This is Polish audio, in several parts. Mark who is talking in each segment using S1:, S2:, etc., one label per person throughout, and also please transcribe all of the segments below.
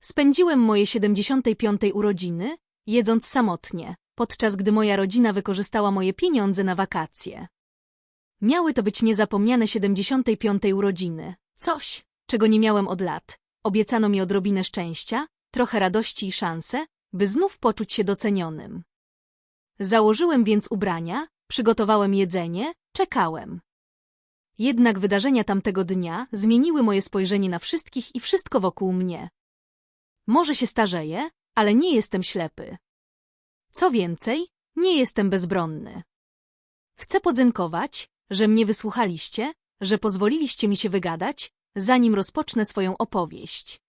S1: Spędziłem moje 75. urodziny, jedząc samotnie, podczas gdy moja rodzina wykorzystała moje pieniądze na wakacje. Miały to być niezapomniane 75. urodziny. Coś, czego nie miałem od lat. Obiecano mi odrobinę szczęścia, trochę radości i szansę, by znów poczuć się docenionym. Założyłem więc ubrania, przygotowałem jedzenie, czekałem. Jednak wydarzenia tamtego dnia zmieniły moje spojrzenie na wszystkich i wszystko wokół mnie. Może się starzeję, ale nie jestem ślepy. Co więcej, nie jestem bezbronny. Chcę podziękować, że mnie wysłuchaliście, że pozwoliliście mi się wygadać, zanim rozpocznę swoją opowieść.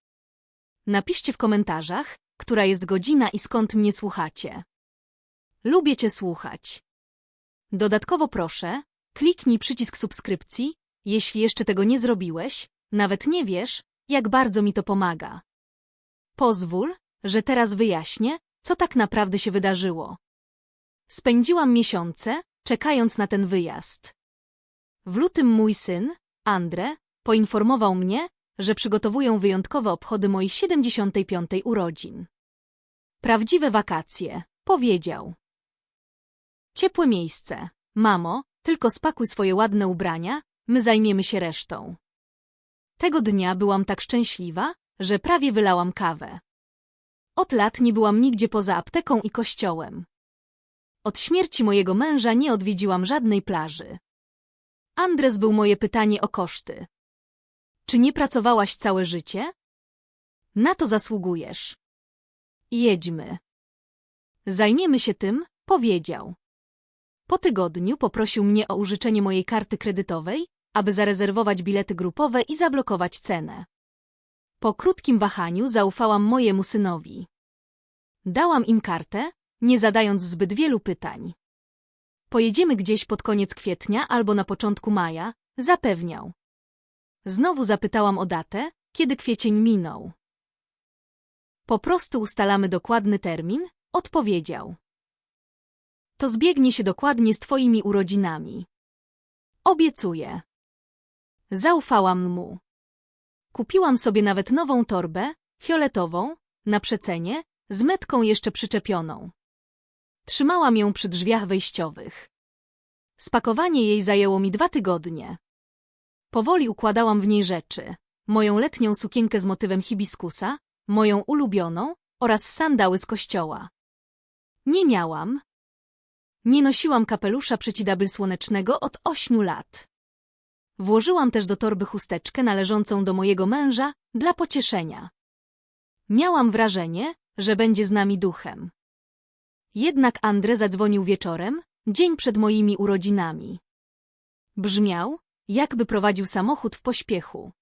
S1: Napiszcie w komentarzach, która jest godzina i skąd mnie słuchacie. Lubię Cię słuchać. Dodatkowo proszę, kliknij przycisk subskrypcji, jeśli jeszcze tego nie zrobiłeś, nawet nie wiesz, jak bardzo mi to pomaga. Pozwól, że teraz wyjaśnię, co tak naprawdę się wydarzyło. Spędziłam miesiące, czekając na ten wyjazd. W lutym mój syn, Andre, poinformował mnie, że przygotowują wyjątkowe obchody moich 75. urodzin. Prawdziwe wakacje, powiedział. Ciepłe miejsce. Mamo, tylko spakuj swoje ładne ubrania, my zajmiemy się resztą. Tego dnia byłam tak szczęśliwa, że prawie wylałam kawę. Od lat nie byłam nigdzie poza apteką i kościołem. Od śmierci mojego męża nie odwiedziłam żadnej plaży. Andres był moje pytanie o koszty. Czy nie pracowałaś całe życie? Na to zasługujesz. Jedźmy. Zajmiemy się tym, powiedział. Po tygodniu poprosił mnie o użyczenie mojej karty kredytowej, aby zarezerwować bilety grupowe i zablokować cenę. Po krótkim wahaniu zaufałam mojemu synowi. Dałam im kartę, nie zadając zbyt wielu pytań. Pojedziemy gdzieś pod koniec kwietnia albo na początku maja, zapewniał. Znowu zapytałam o datę, kiedy kwiecień minął. Po prostu ustalamy dokładny termin, odpowiedział. To zbiegnie się dokładnie z twoimi urodzinami. Obiecuję. Zaufałam mu. Kupiłam sobie nawet nową torbę, fioletową, na przecenie, z metką jeszcze przyczepioną. Trzymałam ją przy drzwiach wejściowych. Spakowanie jej zajęło mi dwa tygodnie. Powoli układałam w niej rzeczy. Moją letnią sukienkę z motywem hibiskusa, moją ulubioną oraz sandały z kościoła. Nie miałam. Nie nosiłam kapelusza przecidabyl słonecznego od ośmiu lat. Włożyłam też do torby chusteczkę należącą do mojego męża dla pocieszenia. Miałam wrażenie, że będzie z nami duchem. Jednak Andre zadzwonił wieczorem, dzień przed moimi urodzinami. Brzmiał, jakby prowadził samochód w pośpiechu.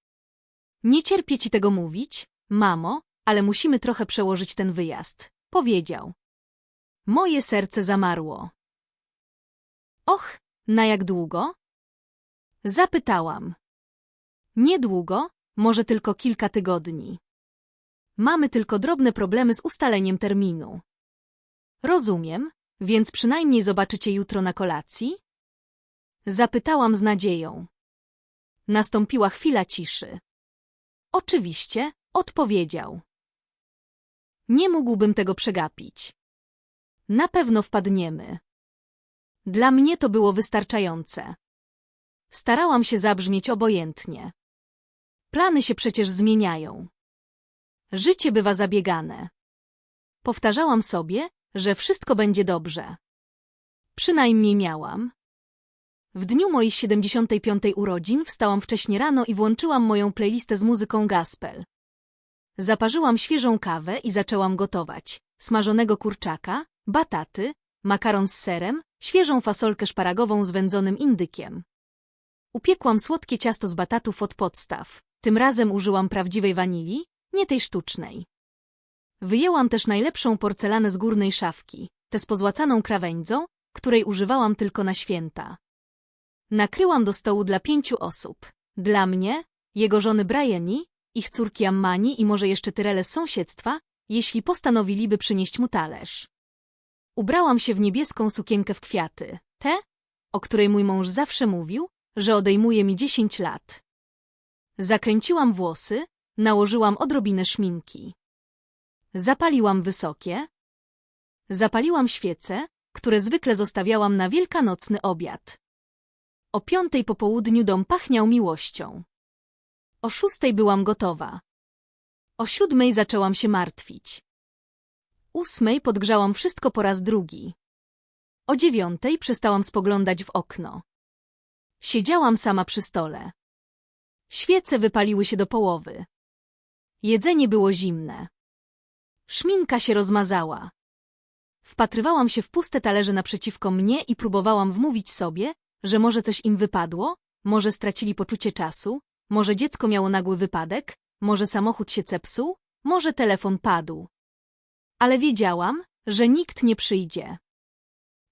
S1: Nie cierpię ci tego mówić, mamo, ale musimy trochę przełożyć ten wyjazd, powiedział. Moje serce zamarło. Och, na jak długo? Zapytałam. Niedługo, może tylko kilka tygodni. Mamy tylko drobne problemy z ustaleniem terminu. Rozumiem, więc przynajmniej zobaczycie jutro na kolacji? Zapytałam z nadzieją. Nastąpiła chwila ciszy. Oczywiście, odpowiedział. Nie mógłbym tego przegapić. Na pewno wpadniemy. Dla mnie to było wystarczające. Starałam się zabrzmieć obojętnie. Plany się przecież zmieniają. Życie bywa zabiegane. Powtarzałam sobie, że wszystko będzie dobrze. Przynajmniej miałam. W dniu moich 75. urodzin wstałam wcześnie rano i włączyłam moją playlistę z muzyką gospel. Zaparzyłam świeżą kawę i zaczęłam gotować. Smażonego kurczaka, bataty, makaron z serem, świeżą fasolkę szparagową z wędzonym indykiem. Upiekłam słodkie ciasto z batatów od podstaw. Tym razem użyłam prawdziwej wanilii, nie tej sztucznej. Wyjęłam też najlepszą porcelanę z górnej szafki, tę z pozłacaną krawędzią, której używałam tylko na święta. Nakryłam do stołu dla pięciu osób. Dla mnie, jego żony Briani, ich córki Ammani i może jeszcze Tyrele z sąsiedztwa, jeśli postanowiliby przynieść mu talerz. Ubrałam się w niebieską sukienkę w kwiaty, tę, o której mój mąż zawsze mówił, że odejmuje mi dziesięć lat. Zakręciłam włosy, nałożyłam odrobinę szminki. Zapaliłam wysokie. Zapaliłam świece, które zwykle zostawiałam na wielkanocny obiad. O piątej po południu dom pachniał miłością. O szóstej byłam gotowa. O siódmej zaczęłam się martwić. Ósmej podgrzałam wszystko po raz drugi. O dziewiątej przestałam spoglądać w okno. Siedziałam sama przy stole. Świece wypaliły się do połowy. Jedzenie było zimne. Szminka się rozmazała. Wpatrywałam się w puste talerze naprzeciwko mnie i próbowałam wmówić sobie, że może coś im wypadło, może stracili poczucie czasu, może dziecko miało nagły wypadek, może samochód się zepsuł, może telefon padł. Ale wiedziałam, że nikt nie przyjdzie.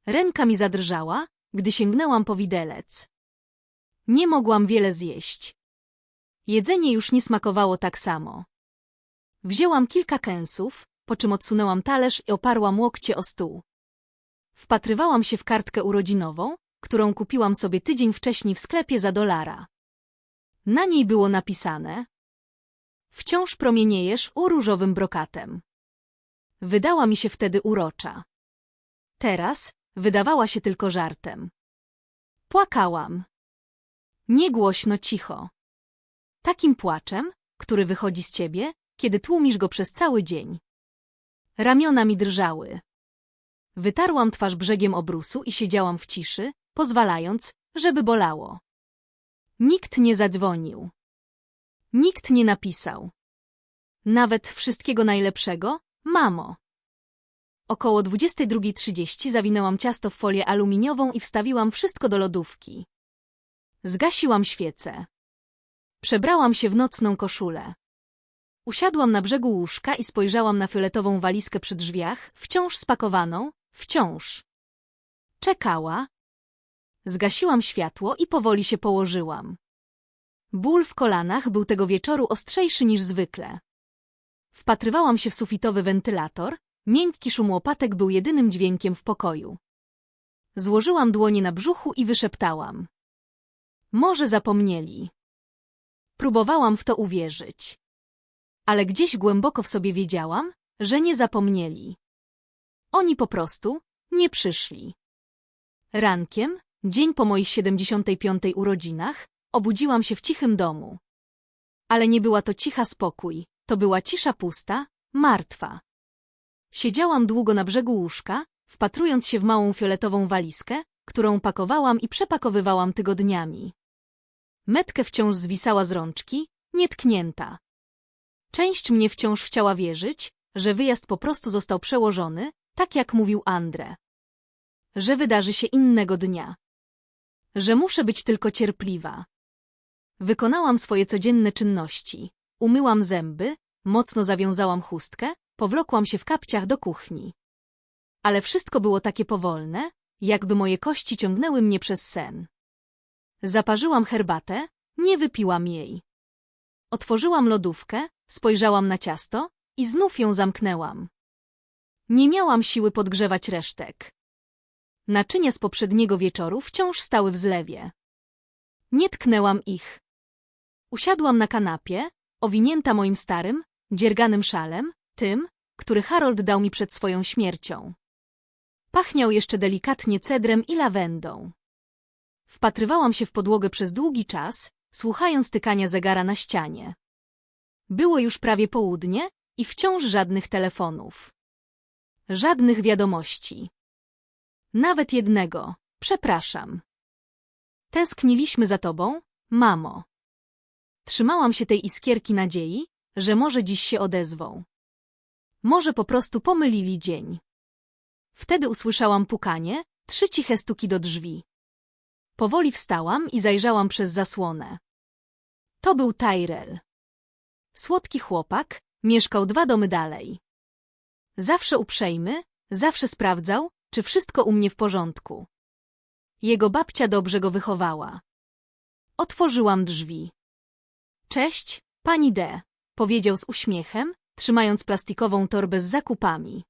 S1: Ręka mi zadrżała, gdy sięgnęłam po widelec. Nie mogłam wiele zjeść. Jedzenie już nie smakowało tak samo. Wzięłam kilka kęsów, po czym odsunęłam talerz i oparłam łokcie o stół. Wpatrywałam się w kartkę urodzinową, którą kupiłam sobie tydzień wcześniej w sklepie za dolara. Na niej było napisane Wciąż promieniejesz u różowym brokatem. Wydała mi się wtedy urocza. Teraz wydawała się tylko żartem. Płakałam. Nie głośno, cicho. Takim płaczem, który wychodzi z ciebie, kiedy tłumisz go przez cały dzień. Ramiona mi drżały. Wytarłam twarz brzegiem obrusu i siedziałam w ciszy, pozwalając, żeby bolało. Nikt nie zadzwonił. Nikt nie napisał. Nawet wszystkiego najlepszego, mamo. Około 22.30 zawinęłam ciasto w folię aluminiową i wstawiłam wszystko do lodówki. Zgasiłam świecę. Przebrałam się w nocną koszulę. Usiadłam na brzegu łóżka i spojrzałam na fioletową walizkę przy drzwiach, wciąż spakowaną, wciąż. Czekała. Zgasiłam światło i powoli się położyłam. Ból w kolanach był tego wieczoru ostrzejszy niż zwykle. Wpatrywałam się w sufitowy wentylator, miękki szum łopatek był jedynym dźwiękiem w pokoju. Złożyłam dłonie na brzuchu i wyszeptałam. Może zapomnieli. Próbowałam w to uwierzyć. Ale gdzieś głęboko w sobie wiedziałam, że nie zapomnieli. Oni po prostu nie przyszli. Rankiem, dzień po moich 75. urodzinach, obudziłam się w cichym domu. Ale nie była to cicha spokój, to była cisza pusta, martwa. Siedziałam długo na brzegu łóżka, wpatrując się w małą fioletową walizkę, którą pakowałam i przepakowywałam tygodniami. Metkę wciąż zwisała z rączki, nietknięta. Część mnie wciąż chciała wierzyć, że wyjazd po prostu został przełożony, tak jak mówił Andre. Że wydarzy się innego dnia. Że muszę być tylko cierpliwa. Wykonałam swoje codzienne czynności. Umyłam zęby, mocno zawiązałam chustkę, powlokłam się w kapciach do kuchni. Ale wszystko było takie powolne, jakby moje kości ciągnęły mnie przez sen. Zaparzyłam herbatę, nie wypiłam jej. Otworzyłam lodówkę, spojrzałam na ciasto i znów ją zamknęłam. Nie miałam siły podgrzewać resztek. Naczynia z poprzedniego wieczoru wciąż stały w zlewie. Nie tknęłam ich. Usiadłam na kanapie, owinięta moim starym, dzierganym szalem, tym, który Harold dał mi przed swoją śmiercią. Pachniał jeszcze delikatnie cedrem i lawendą. Wpatrywałam się w podłogę przez długi czas, słuchając tykania zegara na ścianie. Było już prawie południe i wciąż żadnych telefonów. Żadnych wiadomości. Nawet jednego. Przepraszam. Tęskniliśmy za tobą, mamo. Trzymałam się tej iskierki nadziei, że może dziś się odezwą. Może po prostu pomylili dzień. Wtedy usłyszałam pukanie, trzy ciche stuki do drzwi. Powoli wstałam i zajrzałam przez zasłonę. To był Tyrell. Słodki chłopak, mieszkał dwa domy dalej. Zawsze uprzejmy, zawsze sprawdzał, czy wszystko u mnie w porządku. Jego babcia dobrze go wychowała. Otworzyłam drzwi. Cześć, pani D, powiedział z uśmiechem, trzymając plastikową torbę z zakupami.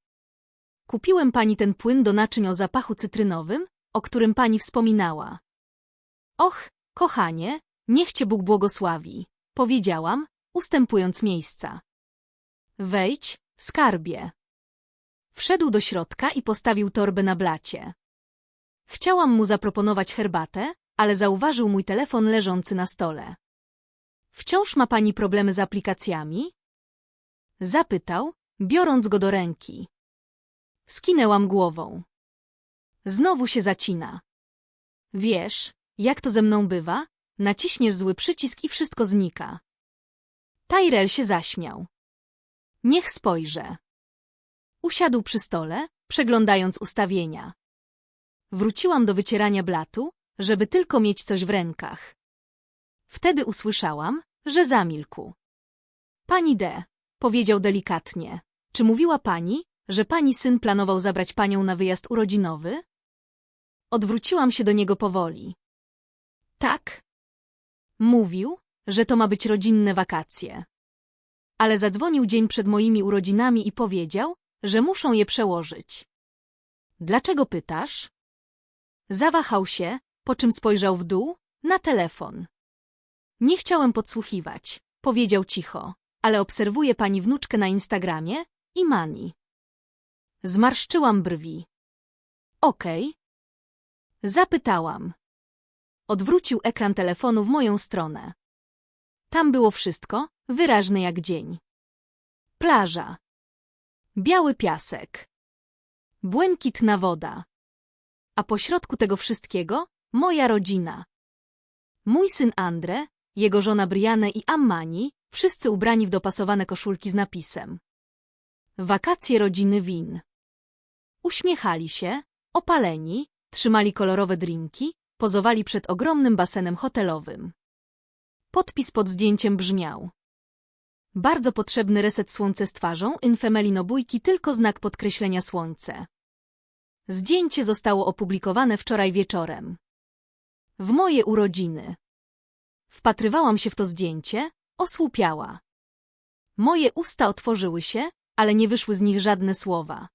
S1: Kupiłem pani ten płyn do naczyń o zapachu cytrynowym, o którym pani wspominała. Och, kochanie, niech cię Bóg błogosławi, powiedziałam, ustępując miejsca. Wejdź, skarbie. Wszedł do środka i postawił torbę na blacie. Chciałam mu zaproponować herbatę, ale zauważył mój telefon leżący na stole. Wciąż ma pani problemy z aplikacjami? Zapytał, biorąc go do ręki. Skinęłam głową. Znowu się zacina. Wiesz, jak to ze mną bywa? Naciśniesz zły przycisk i wszystko znika. Tyrell się zaśmiał. Niech spojrzę. Usiadł przy stole, przeglądając ustawienia. Wróciłam do wycierania blatu, żeby tylko mieć coś w rękach. Wtedy usłyszałam, że zamilkł. Pani D. powiedział delikatnie. Czy mówiła pani, że pani syn planował zabrać panią na wyjazd urodzinowy? Odwróciłam się do niego powoli. Tak. Mówił, że to ma być rodzinne wakacje. Ale zadzwonił dzień przed moimi urodzinami i powiedział, że muszą je przełożyć. Dlaczego pytasz? Zawahał się, po czym spojrzał w dół, na telefon. Nie chciałem podsłuchiwać, powiedział cicho, ale obserwuję pani wnuczkę na Instagramie i Mani. Zmarszczyłam brwi. Okej. Zapytałam. Odwrócił ekran telefonu w moją stronę. Tam było wszystko, wyraźne jak dzień. Plaża. Biały piasek. Błękitna woda. A pośrodku tego wszystkiego moja rodzina. Mój syn Andre, jego żona Brianne i Ammani, wszyscy ubrani w dopasowane koszulki z napisem. Wakacje rodziny Win. Uśmiechali się, opaleni, trzymali kolorowe drinki, pozowali przed ogromnym basenem hotelowym. Podpis pod zdjęciem brzmiał. Bardzo potrzebny reset słońce z twarzą, infemelino bójki, tylko znak podkreślenia słońce. Zdjęcie zostało opublikowane wczoraj wieczorem. W moje urodziny. Wpatrywałam się w to zdjęcie, osłupiała. Moje usta otworzyły się, ale nie wyszły z nich żadne słowa.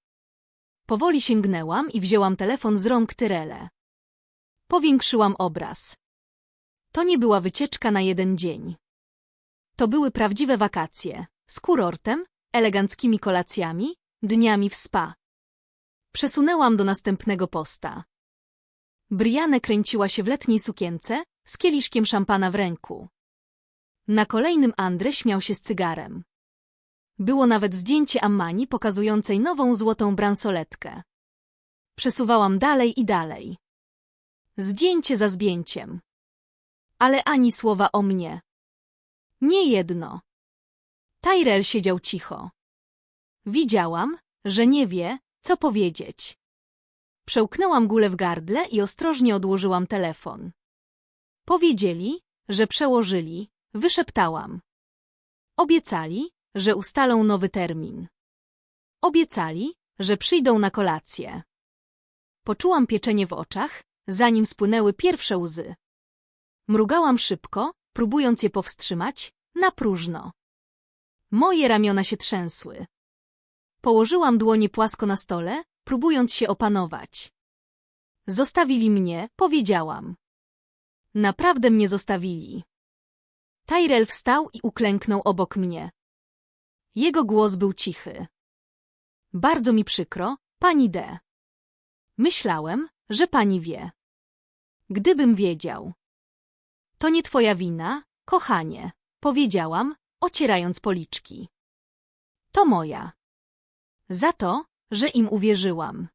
S1: Powoli sięgnęłam i wzięłam telefon z rąk Tyrele. Powiększyłam obraz. To nie była wycieczka na jeden dzień. To były prawdziwe wakacje, z kurortem, eleganckimi kolacjami, dniami w spa. Przesunęłam do następnego posta. Brianne kręciła się w letniej sukience, z kieliszkiem szampana w ręku. Na kolejnym Andre śmiał się z cygarem. Było nawet zdjęcie Ammani pokazującej nową złotą bransoletkę. Przesuwałam dalej i dalej. Zdjęcie za zdjęciem. Ale ani słowa o mnie. Nie jedno. Tyrell siedział cicho. Widziałam, że nie wie, co powiedzieć. Przełknęłam gulę w gardle i ostrożnie odłożyłam telefon. Powiedzieli, że przełożyli, wyszeptałam. Obiecali, że ustalą nowy termin. Obiecali, że przyjdą na kolację. Poczułam pieczenie w oczach, zanim spłynęły pierwsze łzy. Mrugałam szybko, próbując je powstrzymać, na próżno. Moje ramiona się trzęsły. Położyłam dłonie płasko na stole, próbując się opanować. Zostawili mnie, powiedziałam. Naprawdę mnie zostawili. Tyrell wstał i uklęknął obok mnie. Jego głos był cichy. Bardzo mi przykro, pani D. Myślałem, że pani wie. Gdybym wiedział. To nie twoja wina, kochanie, powiedziałam, ocierając policzki. To moja. Za to, że im uwierzyłam.